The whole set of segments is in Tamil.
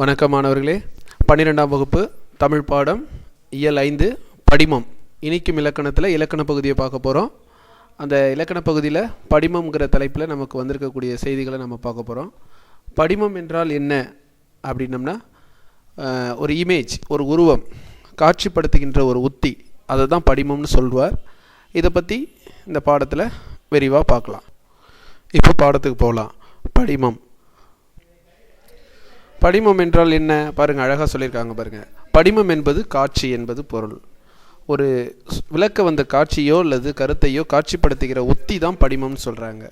வணக்கம் மாணவர்களே. பன்னிரெண்டாம் வகுப்பு தமிழ் பாடம் இயல் ஐந்து படிமம். இனிக்கும் இலக்கணத்தில் இலக்கண பகுதியை பார்க்க போகிறோம் அந்த இலக்கண பகுதியில் படிமம்ங்கிற தலைப்பில் நமக்கு வந்திருக்கக்கூடிய செய்திகளை நம்ம பார்க்க போகிறோம் படிமம் என்றால் என்ன அப்படின்னம்னா ஒரு இமேஜ் ஒரு உருவம் காட்சிப்படுத்துகின்ற ஒரு உத்தி. அதை தான் படிமம்னு சொல்வார். இதை பற்றி இந்த பாடத்தில் விரிவாக பார்க்கலாம். இப்போ பாடத்துக்கு போகலாம் படிமம். படிமம் என்றால் என்ன? பாருங்கள் அழகாக சொல்லியிருக்காங்க பாருங்கள் படிமம் என்பது காட்சி என்பது பொருள். ஒரு விளக்க வந்த காட்சியோ அல்லது கருத்தையோ காட்சிப்படுத்துகிற உத்தி தான் படிமம்னு சொல்கிறாங்க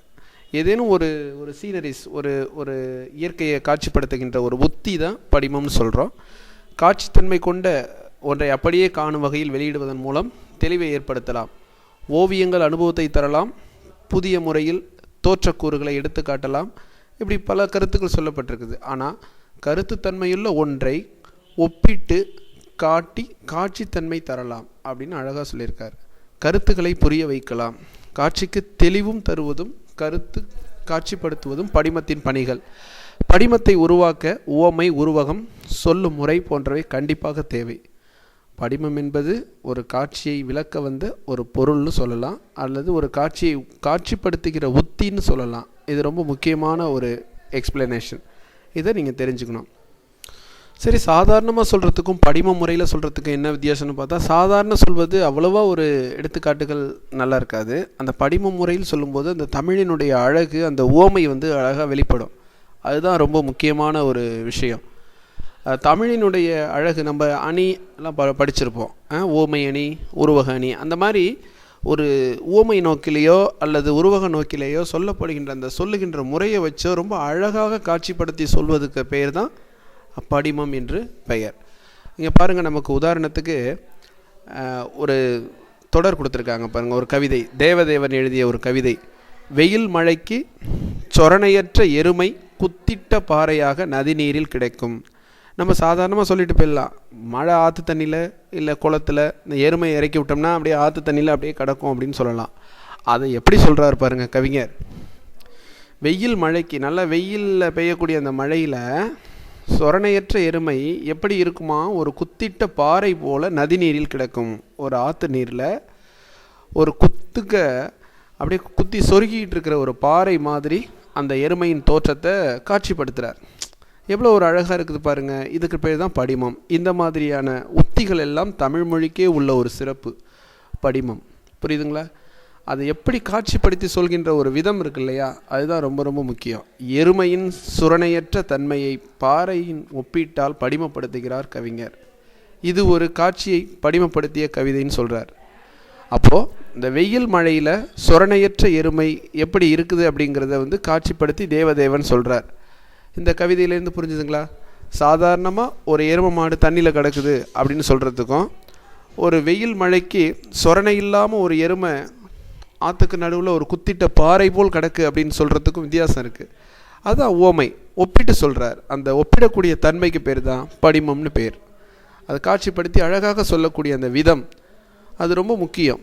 ஏதேனும் ஒரு ஒரு சீனரிஸ் ஒரு ஒரு இயற்கையை காட்சிப்படுத்துகின்ற ஒரு உத்தி தான் படிமம்னு சொல்கிறோம் காட்சித்தன்மை கொண்ட ஒன்றை அப்படியே காணும் வகையில் வெளியிடுவதன் மூலம் தெளிவை ஏற்படுத்தலாம். ஓவியங்கள் அனுபவத்தை தரலாம். புதிய முறையில் தோற்றக்கூறுகளை எடுத்து காட்டலாம் இப்படி பல கருத்துக்கள் சொல்லப்பட்டிருக்குது. ஆனால் கருத்துத்தன்மையுள்ள ஒன்றை ஒப்பிட்டு காட்டி காட்சித்தன்மை தரலாம் அப்படின்னு அழகாக சொல்லியிருக்கார். கருத்துக்களை புரிய வைக்கலாம். காட்சிக்கு தெளிவும் தருவதும் கருத்து காட்சிப்படுத்துவதும் படிமத்தின் பணிகள். படிமத்தை உருவாக்க உவமை உருவகம் சொல்லும் முறை போன்றவை கண்டிப்பாக தேவை. படிமம் என்பது ஒரு காட்சியை விளக்க வந்த ஒரு பொருள்னு சொல்லலாம். அல்லது ஒரு காட்சியை காட்சிப்படுத்துகிற உத்தின்னு சொல்லலாம். இது ரொம்ப முக்கியமான ஒரு எக்ஸ்பிளனேஷன் இதை நீங்கள் தெரிஞ்சுக்கணும். சரி சாதாரணமாக சொல்கிறதுக்கும் படிம முறையில் சொல்கிறதுக்கும் என்ன வித்தியாசம்னு பார்த்தா சாதாரண சொல்வது அவ்வளோவா ஒரு எடுத்துக்காட்டுகள் நல்லா இருக்காது. அந்த படிம முறையில் சொல்லும்போது அந்த தமிழினுடைய அழகு அந்த ஓமை வந்து அழகாக வெளிப்படும். அதுதான் ரொம்ப முக்கியமான ஒரு விஷயம். தமிழினுடைய அழகு நம்ம அணி எல்லாம் ப படிச்சிருப்போம். ஓமை அணி உருவக அணி அந்த மாதிரி ஒரு ஓமை நோக்கிலேயோ அல்லது உருவக நோக்கிலேயோ சொல்லப்படுகின்ற அந்த சொல்லுகின்ற முறையை வச்சோ ரொம்ப அழகாக காட்சிப்படுத்தி சொல்வதுக்கு பெயர் தான் படிமம் என்று பெயர். இங்கே பாருங்கள் நமக்கு உதாரணத்துக்கு ஒரு தொடர் கொடுத்துருக்காங்க பாருங்கள் ஒரு கவிதை. தேவதேவன் எழுதிய ஒரு கவிதை. வெயில் மழைக்கு சொரணையற்ற எருமை குத்திட்ட பாறையாக நதிநீரில் கிடைக்கும். நம்ம சாதாரணமாக சொல்லிட்டு போயிடலாம். மழை ஆற்று தண்ணியில் இல்லை குளத்தில் இந்த எருமை இறக்கி விட்டோம்னா அப்படியே ஆற்று தண்ணியில் அப்படியே கிடக்கும் அப்படின்னு சொல்லலாம். அதை எப்படி சொல்கிறாரு பாருங்க கவிஞர். வெயில் மழைக்கு நல்ல வெயிலில் பெய்யக்கூடிய அந்த மழையில் சொரணையற்ற எருமை எப்படி இருக்குமா? ஒரு குத்திட்ட பாறை போல் நதிநீரில் கிடக்கும். ஒரு ஆற்று நீரில் ஒரு குத்துக்க அப்படியே குத்தி சொருகிட்டு இருக்கிற ஒரு பாறை மாதிரி அந்த எருமையின் தோற்றத்தை காட்சிப்படுத்துகிறார் எவ்வளோ ஒரு அழகாக இருக்குது பாருங்கள் இதுக்கு பேர் தான் படிமம். இந்த மாதிரியான உத்திகள் எல்லாம் தமிழ் மொழிக்கே உள்ள ஒரு சிறப்பு. படிமம். புரியுதுங்களா? அதை எப்படி காட்சிப்படுத்தி சொல்கின்ற ஒரு விதம் இருக்கு இல்லையா? அதுதான் ரொம்ப ரொம்ப முக்கியம். எருமையின் சுரணையற்ற தன்மையை பாறையின் ஒப்பீட்டால் படிமப்படுத்துகிறார் கவிஞர். இது ஒரு காட்சியை படிமப்படுத்திய கவிதைன்னு சொல்கிறார் அப்போது இந்த வெயில் மழையில் சுரணையற்ற எருமை எப்படி இருக்குது அப்படிங்கிறத வந்து காட்சிப்படுத்தி தேவதேவன் சொல்கிறார் இந்த கவிதையிலேருந்து புரிஞ்சுதுங்களா? சாதாரணமாக ஒரு எருமை மாடு தண்ணியில் கிடக்குது அப்படின்னு சொல்கிறதுக்கும் ஒரு வெயில் மழைக்கு சொரணை இல்லாமல் ஒரு எருமை ஆற்றுக்கு நடுவில் ஒரு குத்திட்ட பாறை போல் கிடக்கு அப்படின்னு சொல்கிறதுக்கும் வித்தியாசம் இருக்குது அதுதான் ஓமை. ஒப்பிட்டு சொல்கிறார் அந்த ஒப்பிடக்கூடிய தன்மைக்கு பேர் தான் படிமம்னு பேர். அதை காட்சிப்படுத்தி அழகாக சொல்லக்கூடிய அந்த விதம் அது ரொம்ப முக்கியம்.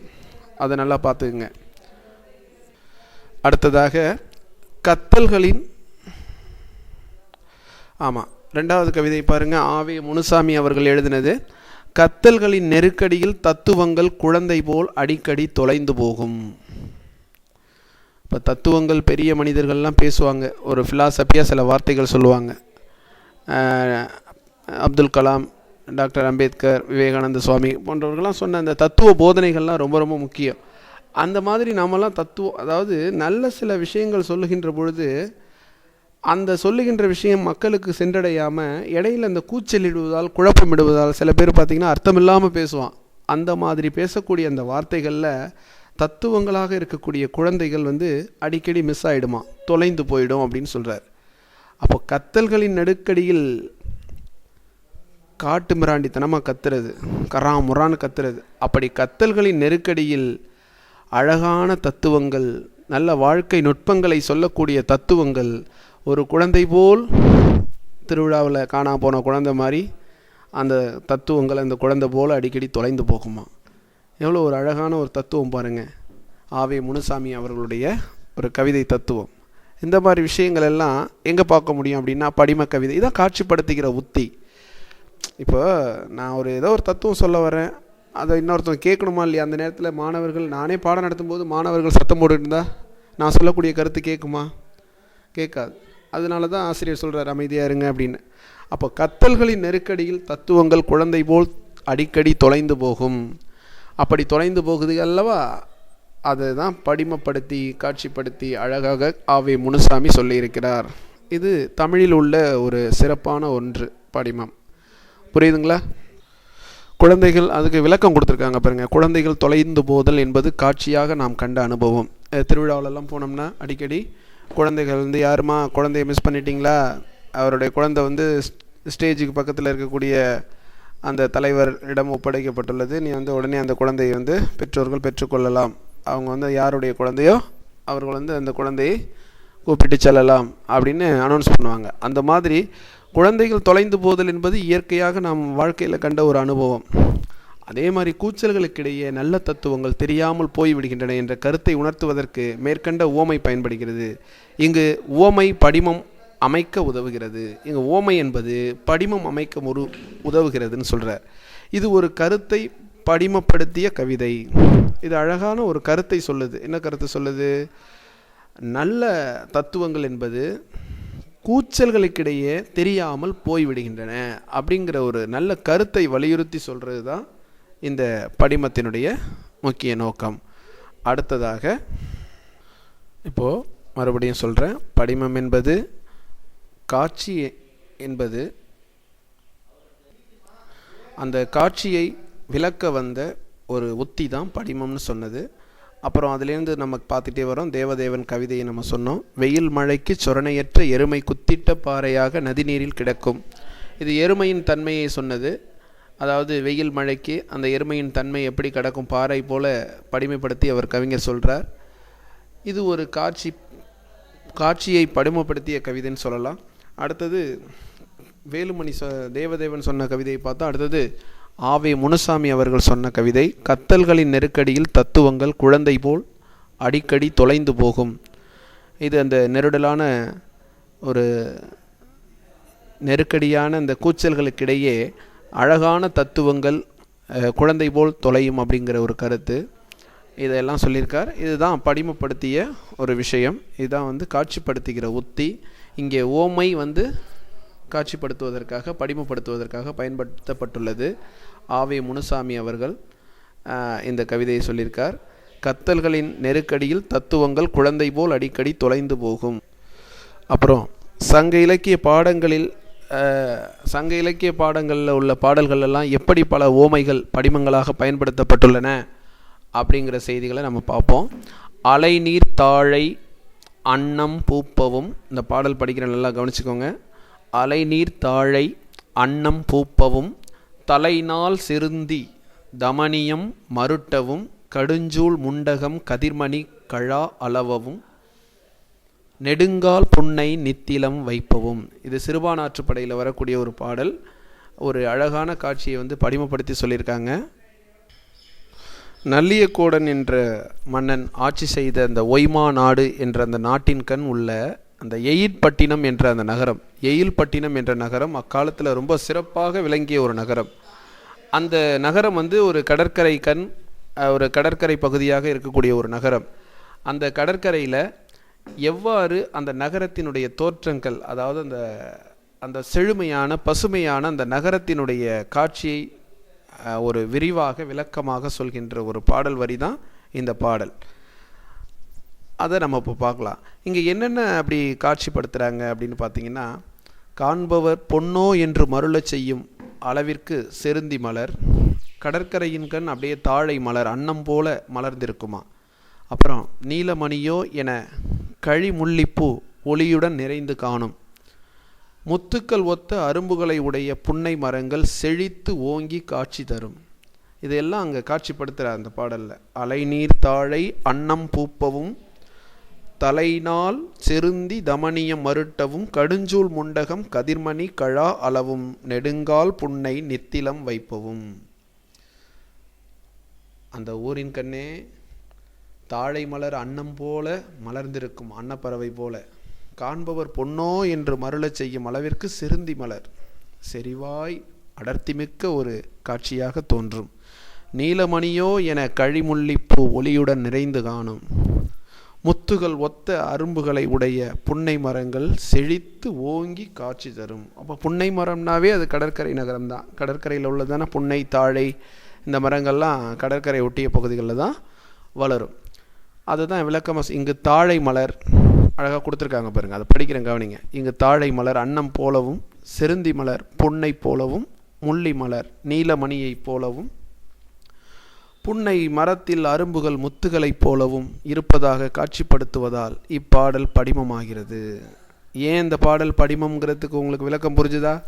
அதை நல்லா பார்த்துக்குங்க. அடுத்ததாக கத்தல்களின் ஆமாம் ரெண்டாவது கவிதை பாருங்கள் ஆவே முனுசாமி அவர்கள் எழுதினது கத்தல்களின் நெருக்கடியில் தத்துவங்கள் குழந்தை போல் அடிக்கடி தொலைந்து போகும். இப்போ தத்துவங்கள் பெரிய மனிதர்கள்லாம் பேசுவாங்க. ஒரு ஃபிலாசபியாக சில வார்த்தைகள் சொல்லுவாங்க. அப்துல் கலாம் டாக்டர் அம்பேத்கர் விவேகானந்த சுவாமி போன்றவர்கள்லாம் சொன்ன அந்த தத்துவ போதனைகள்லாம் ரொம்ப ரொம்ப முக்கியம். அந்த மாதிரி நாமெல்லாம் தத்துவம் அதாவது நல்ல சில விஷயங்கள் சொல்லுகின்ற பொழுது அந்த சொல்லுகின்ற விஷயம் மக்களுக்கு சென்றடையாமல் இடையில அந்த கூச்சலிடுவதால் குழப்பமிடுவதால் சில பேர் பார்த்திங்கன்னா அர்த்தமில்லாமல் பேசுவான். அந்த மாதிரி பேசக்கூடிய அந்த வார்த்தைகளில் தத்துவங்களாக இருக்கக்கூடிய குழந்தைகள் வந்து அடிக்கடி மிஸ் ஆகிடுமா தொலைந்து போயிடும் அப்படின்னு சொல்கிறார் அப்போ கத்தல்களின் நடுக்கடியில் காட்டு மிராண்டித்தனமாக கத்துறது கரா முரான்னு கத்துறது. அப்படி கத்தல்களின் நெருக்கடியில் அழகான தத்துவங்கள் நல்ல வாழ்க்கை நுட்பங்களை சொல்லக்கூடிய தத்துவங்கள். ஒரு குழந்தை போல் திருவிழாவில் காணா போன குழந்தை மாதிரி அந்த தத்துவங்கள் அந்த குழந்தை போல் அடிக்கடி தொலைந்து போகுமா? எவ்வளோ ஒரு அழகான ஒரு தத்துவம் பாருங்கள் ஆவே முனுசாமி அவர்களுடைய ஒரு கவிதை தத்துவம். இந்த மாதிரி விஷயங்கள் எல்லாம் எங்கே பார்க்க முடியும் அப்படின்னா படிம கவிதை. இதான் காட்சிப்படுத்துகிற உத்தி. இப்போ நான் ஒரு ஏதோ ஒரு தத்துவம் சொல்ல வரேன். அதை இன்னொருத்தவங்க கேட்கணுமா இல்லையா? அந்த நேரத்தில் மாணவர்கள் நானே பாடம் நடத்தும்போது மாணவர்கள் சத்தம் போட்டுருந்தா நான் சொல்லக்கூடிய கருத்து கேட்குமா? கேட்காது. அதனால தான் ஆசிரியர் சொல்கிறார் அமைதியாக இருங்க அப்படின்னு. அப்போ கத்தல்களின் நெருக்கடியில் தத்துவங்கள் குழந்தை போல் அடிக்கடி தொலைந்து போகும். அப்படி தொலைந்து போகுது அல்லவா? அதை தான் படிமப்படுத்தி காட்சிப்படுத்தி அழகாக ஆவே முனுசாமி சொல்லியிருக்கிறார். இது தமிழில் உள்ள ஒரு சிறப்பான ஒன்று படிமம். புரியுதுங்களா? குழந்தைகள் அதுக்கு விளக்கம் கொடுத்துருக்காங்க பாருங்க. குழந்தைகள் தொலைந்து போதல் என்பது காட்சியாக நாம் கண்ட அனுபவம். அஹ் திருவிழாவிலலாம் போனோம்னா அடிக்கடி குழந்தைகள் வந்து யாருமா குழந்தைய மிஸ் பண்ணிட்டீங்களா? அவருடைய குழந்தை வந்து ஸ்டேஜுக்கு பக்கத்தில் இருக்கக்கூடிய அந்த தலைவரிடம் ஒப்படைக்கப்பட்டுள்ளது. நீ வந்து உடனே அந்த குழந்தையை வந்து பெற்றோர்கள் பெற்றுக்கொள்ளலாம் அவங்க வந்து யாருடைய குழந்தையோ அவர்கள் வந்து அந்த குழந்தையை கூப்பிட்டு செல்லலாம் அப்படின்னு அனௌன்ஸ் பண்ணுவாங்க. அந்த மாதிரி குழந்தைகள் தொலைந்து போதல் என்பது இயற்கையாக நாம் வாழ்க்கையில் கண்ட ஒரு அனுபவம். அதே மாதிரி கூச்சல்களுக்கிடையே நல்ல தத்துவங்கள் தெரியாமல் போய்விடுகின்றன என்ற கருத்தை உணர்த்துவதற்கு மேற்கண்ட ஓமை பயன்படுகிறது. இங்கு ஓமை படிமம் அமைக்க உதவுகிறது. இங்கு ஓமை என்பது படிமம் அமைக்க ஒரு உதவுகிறதுன்னு சொல்கிறார் இது ஒரு கருத்தை படிமப்படுத்திய கவிதை. இது அழகான ஒரு கருத்தை சொல்லுது. என்ன கருத்து சொல்லுது? நல்ல தத்துவங்கள் என்பது கூச்சல்களுக்கிடையே தெரியாமல் போய்விடுகின்றன அப்படிங்கிற ஒரு நல்ல கருத்தை வலியுறுத்தி சொல்கிறது தான் இந்த படிமத்தினுடைய முக்கிய நோக்கம். அடுத்ததாக இப்போது மறுபடியும் சொல்கிறேன் படிமம் என்பது காட்சி என்பது அந்த காட்சியை விளக்க வந்த ஒரு உத்தி தான் படிமம்னு சொன்னது. அப்புறம் அதுலேருந்து நம்ம பார்த்துட்டே வரோம். தேவதேவன் கவிதையை நம்ம சொன்னோம். வெயில் மழைக்கு சொரணையற்ற எருமை குத்திட்ட பாறையாக நதிநீரில் கிடக்கும். இது எருமையின் தன்மையை சொன்னது. அதாவது வெயில் மழைக்கு அந்த எருமையின் தன்மை எப்படி கிடக்கும் பாறை போல படிமைப்படுத்தி அவர் கவிஞர் சொல்கிறார் இது ஒரு காட்சி காட்சியை படிமைப்படுத்திய கவிதைன்னு சொல்லலாம். அடுத்தது வேலுமணி சொ தேவதேவன் சொன்ன கவிதையை பார்த்தா அடுத்தது ஆவே முனுசாமி அவர்கள் சொன்ன கவிதை கத்தல்களின் நெருக்கடியில் தத்துவங்கள் குழந்தை போல் அடிக்கடி தொலைந்து போகும். இது அந்த நெருடலான ஒரு நெருக்கடியான இந்த கூச்சல்களுக்கிடையே அழகான தத்துவங்கள் குழந்தை போல் தொலையும் அப்படிங்கிற ஒரு கருத்து. இதெல்லாம் சொல்லியிருக்கார். இதுதான் படிமப்படுத்திய ஒரு விஷயம். இதுதான் வந்து காட்சிப்படுத்துகிற உத்தி. இங்கே ஓமை வந்து காட்சிப்படுத்துவதற்காக படிமப்படுத்துவதற்காக பயன்படுத்தப்பட்டுள்ளது. ஆவே முனுசாமி அவர்கள் இந்த கவிதையை சொல்லியிருக்கார். கத்தல்களின் நெருக்கடியில் தத்துவங்கள் குழந்தை போல் அடிக்கடி தொலைந்து போகும். அப்புறம் சங்க இலக்கிய பாடங்களில் சங்க இலக்கிய பாடங்களில் உள்ள பாடல்கள் எல்லாம் எப்படி பல ஓமைகள் படிமங்களாக பயன்படுத்தப்பட்டுள்ளன அப்படிங்கிற செய்திகளை நம்ம பார்ப்போம். அலைநீர் தாழை அன்னம் பூப்பவும் இந்த பாடல் படிக்கிற நல்லா கவனிச்சுக்கோங்க. அலைநீர் தாழை அன்னம் பூப்பவும் தலைநாள் சிறுந்தி தமனியம் மருட்டவும் கடுஞ்சூள் முண்டகம் கதிர்மணி கழா அளவவும் நெடுங்கால் புன்னை நித்திலம் வைப்பவும். இது சிறுபானாற்றுப்படையில் வரக்கூடிய ஒரு பாடல். ஒரு அழகான காட்சியை வந்து படிமப்படுத்தி சொல்லியிருக்காங்க. நல்லியக்கோடன் என்ற மன்னன் ஆட்சி செய்த அந்த ஒய்மா நாடு என்ற அந்த நாட்டின் கண் உள்ள அந்த எயில்பட்டினம் என்ற அந்த நகரம் எயில்பட்டினம் என்ற நகரம் அக்காலத்தில் ரொம்ப சிறப்பாக விளங்கிய ஒரு நகரம். அந்த நகரம் வந்து ஒரு கடற்கரை கண் ஒரு கடற்கரை பகுதியாக இருக்கக்கூடிய ஒரு நகரம். அந்த கடற்கரையில் எவ்வாறு அந்த நகரத்தினுடைய தோற்றங்கள் அதாவது அந்த அந்த செழுமையான பசுமையான அந்த நகரத்தினுடைய காட்சியை ஒரு விரிவாக விளக்கமாக சொல்கின்ற ஒரு பாடல் வரி தான் இந்த பாடல். அதை நம்ம இப்போ பார்க்கலாம். இங்கே என்னென்ன அப்படி காட்சிப்படுத்துகிறாங்க அப்படின்னு பார்த்தீங்கன்னா காண்பவர் பொன்னோ என்று மருளச் செய்யும் அளவிற்கு செருந்தி மலர் கடற்கரையின் கண் அப்படியே தாழை மலர் அன்னம் போல மலர்ந்திருக்குமா? அப்புறம் நீலமணியோ என கழிமுள்ளிப்பூ ஒளியுடன் நிறைந்து காணும். முத்துக்கள் ஒத்த அரும்புகளை உடைய புன்னை மரங்கள் செழித்து ஓங்கி காட்சி தரும். இதையெல்லாம் அங்கே காட்சிப்படுத்துகிறார் அந்த பாடலில். அலைநீர் தாழை அன்னம் பூப்பவும் தலைநாள் செருந்தி தமனியம் மருட்டவும் கடுஞ்சூல் முண்டகம் கதிர்மணி கழா அளவும் நெடுங்கால் புன்னை நித்திலம் வைப்பவும். அந்த ஊரின் கண்ணே தாழை மலர் அன்னம் போல மலர்ந்திருக்கும் அன்னப்பறவை போல. காண்பவர் பொன்னோ என்று மருளச் செய்யும் அளவிற்கு செருந்தி மலர். செறிவாய் அடர்த்திமிக்க ஒரு காட்சியாக தோன்றும். நீலமணியோ என கழிமுள்ளிப்பூ ஒளியுடன் நிறைந்து காணும். முத்துகள் ஒத்த அரும்புகளை உடைய புன்னை மரங்கள் செழித்து ஓங்கி காட்சி தரும். அப்போ புன்னை மரம்னாவே அது கடற்கரை நகரம் தான். கடற்கரையில் உள்ளதான புன்னை தாழை இந்த மரங்கள்லாம் கடற்கரை ஒட்டிய பகுதிகளில் தான் வளரும். அதுதான் விளக்கமாக இங்கு தாழை மலர் அழகாக கொடுத்துருக்காங்க பாருங்கள் அதை படிக்கிறேன் கவனிங்க. இங்கு தாழை மலர் அன்னம் போலவும் செருந்தி மலர் பொன்னை போலவும் முள்ளி மலர் நீலமணியைப் போலவும் புன்னை மரத்தில் அரும்புகள் முத்துகளைப் போலவும் இருப்பதாக காட்சிப்படுத்துவதால் இப்பாடல் படிமமாகிறது. ஏன் இந்த பாடல் படிமம்ங்கிறதுக்கு உங்களுக்கு விளக்கம் புரிஞ்சுதா?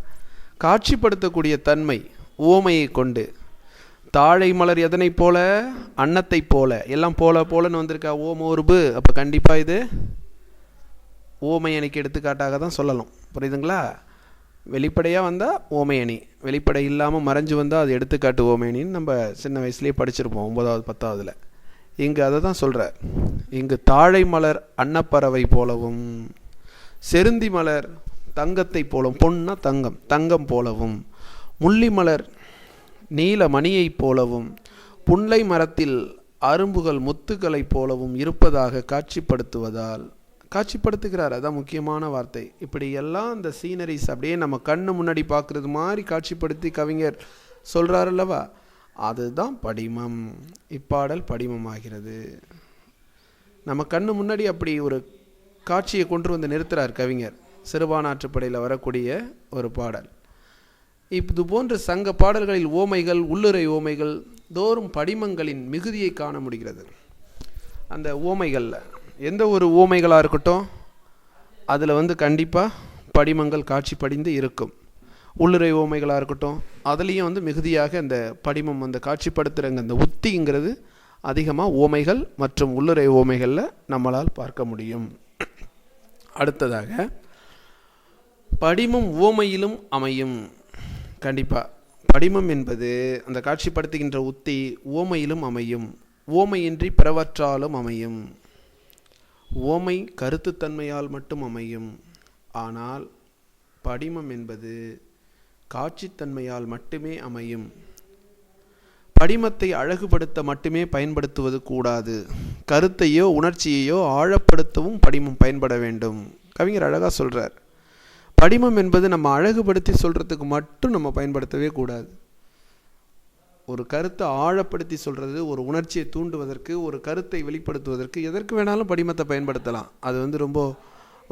காட்சிப்படுத்தக்கூடிய தன்மை ஓமையை கொண்டு. தாழை மலர் எதனைப் போல? அன்னத்தைப் போல. எல்லாம் போல போலன்னு வந்திருக்கா ஓமோர்பு அப்போ கண்டிப்பாக இது ஓமை எனக்கு எடுத்துக்காட்டாக தான் சொல்லலாம். புரியுதுங்களா? வெளிப்படையாக வந்தால் ஓமையணி. வெளிப்படை இல்லாமல் மறைஞ்சு வந்தால் அது எடுத்துக்காட்டு ஓமையணின்னு நம்ம சின்ன வயசுலேயே படிச்சிருப்போம் ஒன்பதாவது பத்தாவதுல. இங்கு அதை தான் சொல்கிறார் இங்கு தாழை மலர் அன்னப்பறவை போலவும் செருந்தி மலர் தங்கத்தை போலவும் பொன்னா தங்கம் தங்கம் போலவும் முள்ளி மலர் நீல மணியைப் போலவும் புன்னை மரத்தில் அரும்புகள் முத்துக்களைப் போலவும் இருப்பதாக காட்சிப்படுத்துவதால் காட்சிப்படுத்துகிறார். அதான் முக்கியமான வார்த்தை. இப்படி எல்லாம் அந்த சீனரிஸ் அப்படியே நம்ம கண்ணு முன்னாடி பார்க்குறது மாதிரி காட்சிப்படுத்தி கவிஞர் சொல்கிறார் அல்லவா? அதுதான் படிமம். இப்பாடல் படிமமாகிறது. நம்ம கண்ணு முன்னாடி அப்படி ஒரு காட்சியை கொண்டு வந்து நிறுத்துறார் கவிஞர். சிறுபானாற்றுப்படையில் வரக்கூடிய ஒரு பாடல். இது போன்ற சங்க பாடல்களில் ஓமைகள் உள்ளுரை ஓமைகள் தோறும் படிமங்களின் மிகுதியை காண முடிகிறது. அந்த ஓமைகளில் எந்த ஒரு ஊமைகளாக இருக்கட்டும் அதில் வந்து கண்டிப்பாக படிமங்கள் காட்சி படிந்து இருக்கும். உள்ளுரை ஓமைகளாக இருக்கட்டும் அதுலேயும் வந்து மிகுதியாக அந்த படிமம் அந்த காட்சிப்படுத்துகிறங்க அந்த உத்திங்கிறது அதிகமாக ஓமைகள் மற்றும் உள்ளுரை ஓமைகளில் நம்மளால் பார்க்க முடியும். அடுத்ததாக படிமம் ஓமையிலும் அமையும். கண்டிப்பாக படிமம் என்பது அந்த காட்சிப்படுத்துகின்ற உத்தி ஓமையிலும் அமையும். ஓமையின்றி பிறவற்றாலும் அமையும். ஓமை கருத்துத்தன்மையால் மட்டும் அமையும். ஆனால் படிமம் என்பது காட்சித்தன்மையால் மட்டுமே அமையும். படிமத்தை அழகுபடுத்த மட்டுமே பயன்படுத்துவது கூடாது. கருத்தையோ உணர்ச்சியையோ ஆழப்படுத்தவும் படிமம் பயன்பட வேண்டும். கவிஞர் அழகாக சொல்கிறார் படிமம் என்பது நம்ம அழகுபடுத்தி சொல்கிறதுக்கு மட்டும் நம்ம பயன்படுத்தவே கூடாது. ஒரு கருத்தை ஆழப்படுத்தி சொல்கிறது ஒரு உணர்ச்சியை தூண்டுவதற்கு ஒரு கருத்தை வெளிப்படுத்துவதற்கு எதற்கு வேணாலும் படிமத்தை பயன்படுத்தலாம். அது வந்து ரொம்ப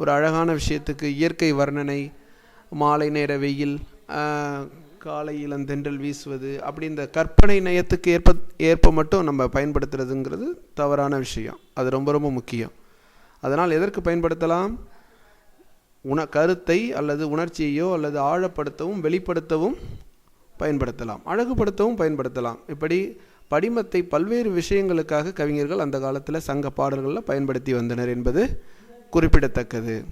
ஒரு அழகான விஷயத்துக்கு இயற்கை வர்ணனை மாலை நேர வெயில் காலை இளந்தென்றல் வீசுவது அப்படி இந்த கற்பனை நயத்துக்கு ஏற்ப ஏற்ப மட்டும் நம்ம பயன்படுத்துறதுங்கிறது தவறான விஷயம். அது ரொம்ப ரொம்ப முக்கியம். அதனால் எதற்கு பயன்படுத்தலாம்? உண கருத்தை அல்லது உணர்ச்சியையோ அல்லது ஆழப்படுத்தவும் வெளிப்படுத்தவும் பயன்படுத்தலாம். அழகுபடுத்தவும் பயன்படுத்தலாம். இப்படி படிமத்தை பல்வேறு விஷயங்களுக்காக கவிஞர்கள் அந்த காலத்தில் சங்க பாடல்களில் பயன்படுத்தி வந்தனர் என்பது குறிப்பிடத்தக்கது.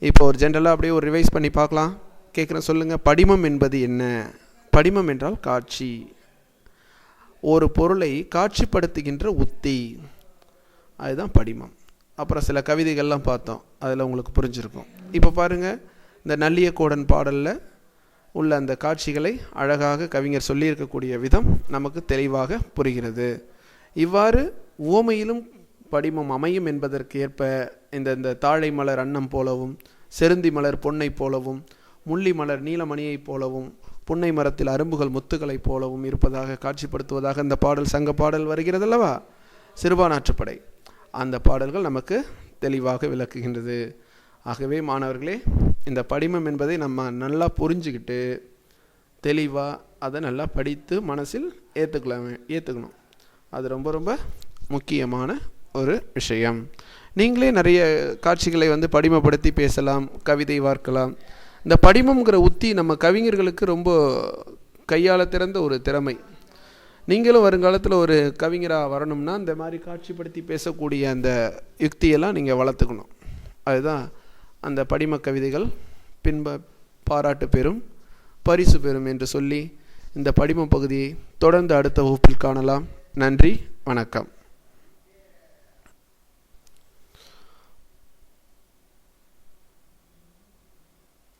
இப்போ ஒரு ஜென்ரலாக அப்படியே ஒரு ரிவைஸ் பண்ணி பார்க்கலாம். கேட்குறேன் சொல்லுங்கள் படிமம் என்பது என்ன? படிமம் என்றால் காட்சி. ஒரு பொருளை காட்சிப்படுத்துகின்ற உத்தி. அதுதான் படிமம். அப்புறம் சில கவிதைகள்லாம் பார்த்தோம். அதில் உங்களுக்கு புரிஞ்சிருக்கும். இப்போ பாருங்கள் இந்த நல்லியக்கோடன் பாடலில் உள்ள அந்த காட்சிகளை அழகாக கவிஞர் சொல்லியிருக்கக்கூடிய விதம் நமக்கு தெளிவாக புரிகிறது. இவ்வாறு ஓமையிலும் படிமம் அமையும் என்பதற்கு ஏற்ப இந்த இந்த தாழை மலர் அன்னம் போலவும் செருந்தி மலர் பொன்னை போலவும் முள்ளி மலர் நீலமணியைப் போலவும் புன்னை மரத்தில் அரும்புகள் முத்துக்களைப் போலவும் இருப்பதாக காட்சிப்படுத்துவதாக இந்த பாடல் சங்க பாடல் வருகிறதல்லவா? சிறுபானாற்றுப்படை. அந்த பாடல்கள் நமக்கு தெளிவாக விளக்குகின்றது. ஆகவே மாணவர்களே இந்த படிமம் என்பதை நம்ம நல்லா புரிஞ்சுக்கிட்டு தெளிவாக அதை நல்லா படித்து மனசில் ஏற்றுக்கலாம் ஏற்றுக்கணும் அது ரொம்ப ரொம்ப முக்கியமான ஒரு விஷயம். நீங்களே நிறைய காட்சிகளை வந்து படிமப்படுத்தி பேசலாம் கவிதை வார்க்கலாம். இந்த படிமம்ங்கிற உத்தி நம்ம கவிஞர்களுக்கு ரொம்ப கையாள திறந்த ஒரு திறமை. நீங்களும் வருங்காலத்தில் ஒரு கவிஞராக வரணும்னா இந்த மாதிரி காட்சிப்படுத்தி பேசக்கூடிய அந்த யுக்தியெல்லாம் நீங்கள் வளர்த்துக்கணும். அதுதான் அந்த படிம கவிதைகள் பின்ப பாராட்டு பெறும் பரிசு பெறும் என்று சொல்லி இந்த படிம பகுதியை தொடர்ந்து அடுத்த வகுப்பில் காணலாம். நன்றி வணக்கம்.